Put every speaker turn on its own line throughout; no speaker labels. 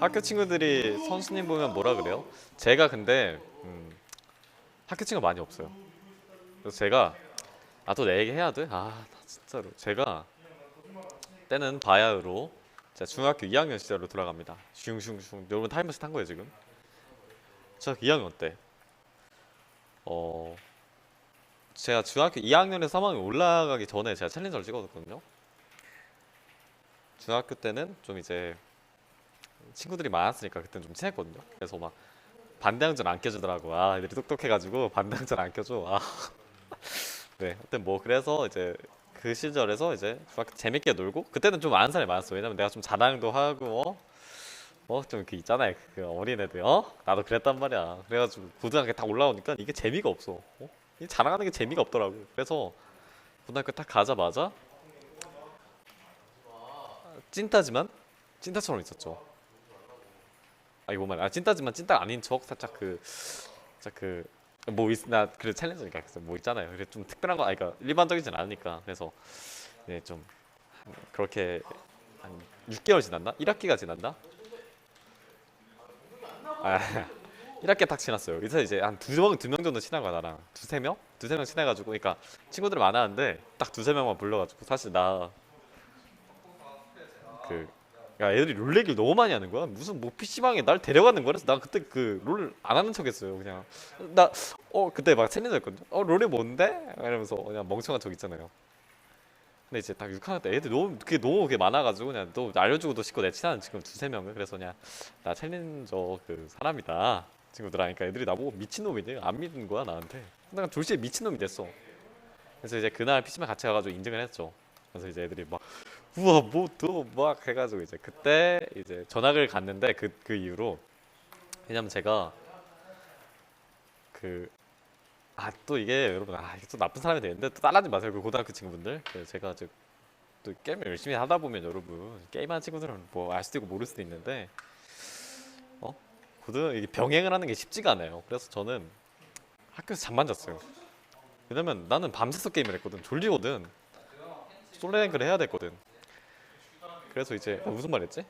학교 친구들이 선수님 보면 뭐라 그래요? 제가 근데 음, 학교 친구 많이 없어요. 그래서 제가 아 또 내 얘기 해야 돼? 아나 진짜로 제가 때는 바야흐로 제가 중학교 2학년 시절로 돌아갑니다. 슝슝슝 여러분 타임머신 탄 거예요 지금? 저 2학년 때 어. 제가 중학교 2학년에서 3학년 올라가기 전에 제가 챌린저를 찍었거든요. 중학교 때는 좀 이제 친구들이 많았으니까 그때는 좀 친했거든요. 그래서 막 반대항전 안 껴주더라고. 아, 애들이 똑똑해가지고 반대항전 안 껴줘. 아, 네. 하여튼 뭐 그래서 이제 그 시절에서 이제 중학교 때 재밌게 놀고 그때는 좀 아는 사람이 많았어. 왜냐면 내가 좀 자랑도 하고 어, 어좀 그 있잖아요. 그 어린애들 어 나도 그랬단 말이야. 그래가지고 고등학교 딱 올라오니까 이게 재미가 없어. 어? 이 자랑하는 게 재미가 없더라고. 그래서 고등학교 딱 가자마자 찐따지만 찐따처럼 있었죠. 아 이거 말, 아 찐따지만 찐따 아닌 척 살짝 그, 살짝 그뭐 있나 그래 챌린저니까 그래서 뭐 있잖아요. 그래 좀 특별한 거, 아니 그러니까 일반적이진 않으니까 그래서 네, 좀 한- 그렇게 한 6개월 지났나? 1학기가 지났나? 아 1학기 딱 지났어요. 그래서 이제 한 두 명, 두명 정도 친한 거야 나랑 두세 명? 두세 명 친해가지고 그러니까 친구들 이 많았는데 딱 두세 명만 불러가지고 사실 나그 야 애들이 롤 얘기를 너무 많이 하는 거야. 무슨 뭐 PC방에 날 데려가는 거라서 난 그때 그 롤 안 하는 척 했어요 그냥. 나 어 그때 막 챌린저였거든요. 어 롤이 뭔데? 이러면서 그냥 멍청한 척 있잖아요. 근데 이제 딱 6학년 때 애들 너무 그게 너무 그게 많아가지고 그냥 또 알려주고도 싶고 내 친한 지금 두세 명을 그래서 그냥 나 챌린저 그 사람이다. 친구들 하니까 애들이 나보고 미친놈이지 안 믿는 거야 나한테. 내가 졸시에 미친놈이 됐어. 그래서 이제 그날 PC방 같이 가가지고 인증을 했죠. 그래서 이제 애들이 막 우와 뭐또막 해가지고 이제 그때 이제 전학을 갔는데 그 그 이후로 왜냐면 제가 그 아 또 이게 여러분 아 이게 또 나쁜 사람이 되는데 또 따라하지 마세요 그 고등학교 친구분들. 제가 이제 또 게임을 열심히 하다 보면 여러분 게임하는 친구들은 뭐 알 수도 있고 모를 수도 있는데 어? 고등 이게 병행을 하는 게 쉽지가 않아요. 그래서 저는 학교에서 잠만 잤어요. 왜냐면 나는 밤새서 게임을 했거든. 졸리거든. 솔랭크를 해야 됐거든 그래서 이제 어, 무슨 말 했지?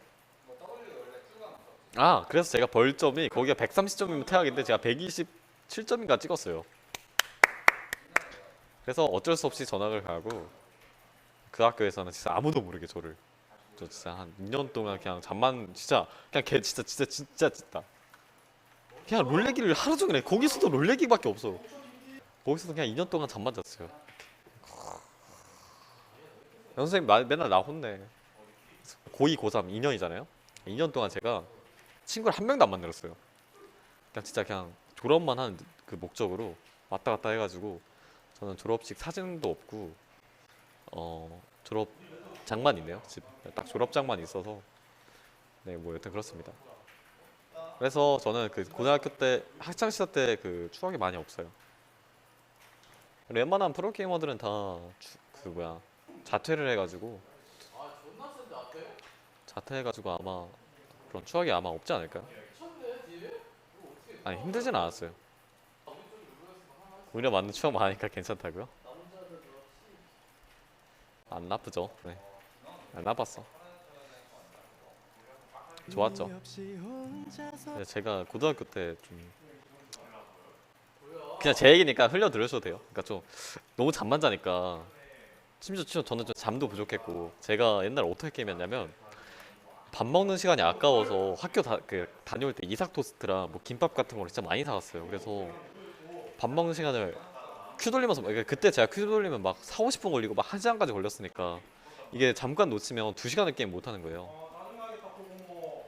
아 그래서 제가 벌점이 거기가 130점이면 퇴학인데 제가 127점인가 찍었어요. 그래서 어쩔 수 없이 전학을 가고 그 학교에서는 진짜 아무도 모르게 저를 저 진짜 한 2년 동안 그냥 잠만 진짜 그냥 걔 진짜 진짜 진짜 진짜 그냥 롤레기를 하루 종일 해. 거기서도 롤레기밖에 없어. 거기서도 그냥 2년 동안 잠만 잤어요. 선생님 마- 맨날 나 혼내 고2 고3 2년이잖아요. 2년 동안 제가 친구를 한 명도 안 만들었어요. 그냥 진짜 그냥 졸업만 하는 그 목적으로 왔다 갔다 해가지고 저는 졸업식 사진도 없고 어 졸업 장만 있네요. 집에 딱 졸업장만 있어서. 네 뭐 여튼 그렇습니다. 그래서 저는 그 고등학교 때 학창 시절 때 그 추억이 많이 없어요. 웬만한 프로게이머들은 다 그 뭐야 자퇴를 해가지고 자퇴해가지고 아마 그런 추억이 아마 없지 않을까요? 아니 힘들진 않았어요. 오히려 맞는 추억 많으니까 괜찮다고요? 안 나쁘죠. 네. 안 나빴어. 좋았죠. 근데 제가 고등학교 때 좀 그냥 제 얘기니까 흘려 들으셔도 돼요. 그러니까 좀 너무 잠만 자니까 심지어 좀 저는 좀 잠도 부족했고 제가 옛날 에 어떻게 게임했냐면 밥 먹는 시간이 아까워서 학교 다, 그, 다녀올 때 이삭 토스트랑 뭐 김밥 같은 걸 진짜 많이 사갔어요. 그래서 밥 먹는 시간을 큐 돌리면서 막- 그러니까 그때 제가 큐 돌리면 막 4, 50분 걸리고 막 1시간까지 걸렸으니까 이게 잠깐 놓치면 2시간을 게임 못 하는 거예요.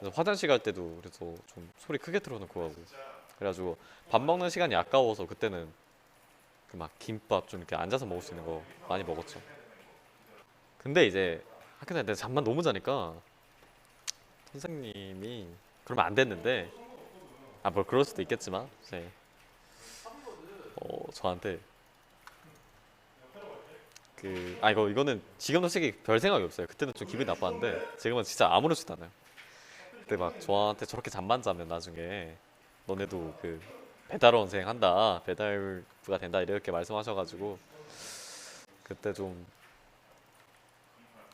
그래서 화장실 갈 때도 그래서 좀 소리 크게 틀어놓고 가고 그래가지고 밥 먹는 시간이 아까워서 그때는 그 막 김밥 좀 이렇게 앉아서 먹을 수 있는 거 많이 먹었죠. 근데 이제 학교 다닐 때 잠만 너무 자니까 선생님이 그러면 안 됐는데 아 뭐 그럴 수도 있겠지만 이제 어 저한테 그 아 이거 이거는 지금 솔직히 별 생각이 없어요. 그때는 좀 기분이 나빴는데 지금은 진짜 아무렇지도 않아요. 그때 막 저한테 저렇게 잠만 자면 나중에 너네도 그 배달원 생 한다 배달부가 된다 이렇게 말씀하셔가지고 그때 좀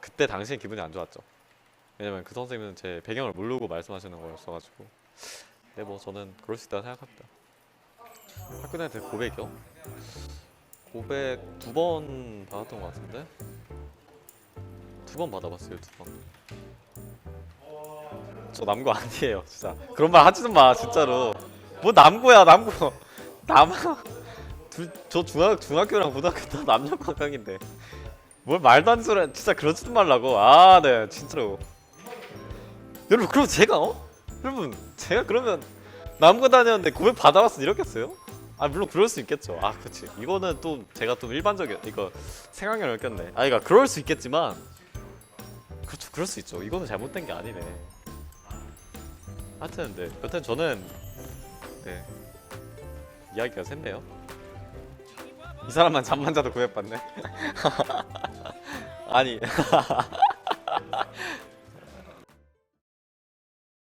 그때 당시엔 기분이 안 좋았죠 왜냐면 그 선생님은 제 배경을 모르고 말씀하시는 거였어가지고. 네뭐 저는 그럴 수 있다고 생각합니다. 학교 다닐 때 고백이요? 고백 두 번 받았던 것 같은데? 두 번 받아봤어요 두번저 남고 아니에요 진짜. 그런 말 하지는 마 진짜로. 뭐 남고야 남고. 남 둘, 저 중학 중학교랑 고등학교 다 남녀 관광인데. 뭘 말도 안 소리 진짜 그러지도 말라고. 아 네 진짜로 여러분 그럼 제가 어? 여러분 제가 그러면 남고 다녔는데 고백 받아봤으면 이렇겠어요? 아 물론 그럴 수 있겠죠. 아 그치. 이거는 또 제가 좀 일반적인 이거 생각을 꼈네. 아 그러니까 그럴 수 있겠지만 그렇죠 그럴 수 있죠. 이거는 잘못된 게 아니네. 하여튼 네. 여튼 저는 네. 이야기가 샜네요. 이 사람만 잠만 자도 구애받네. 아니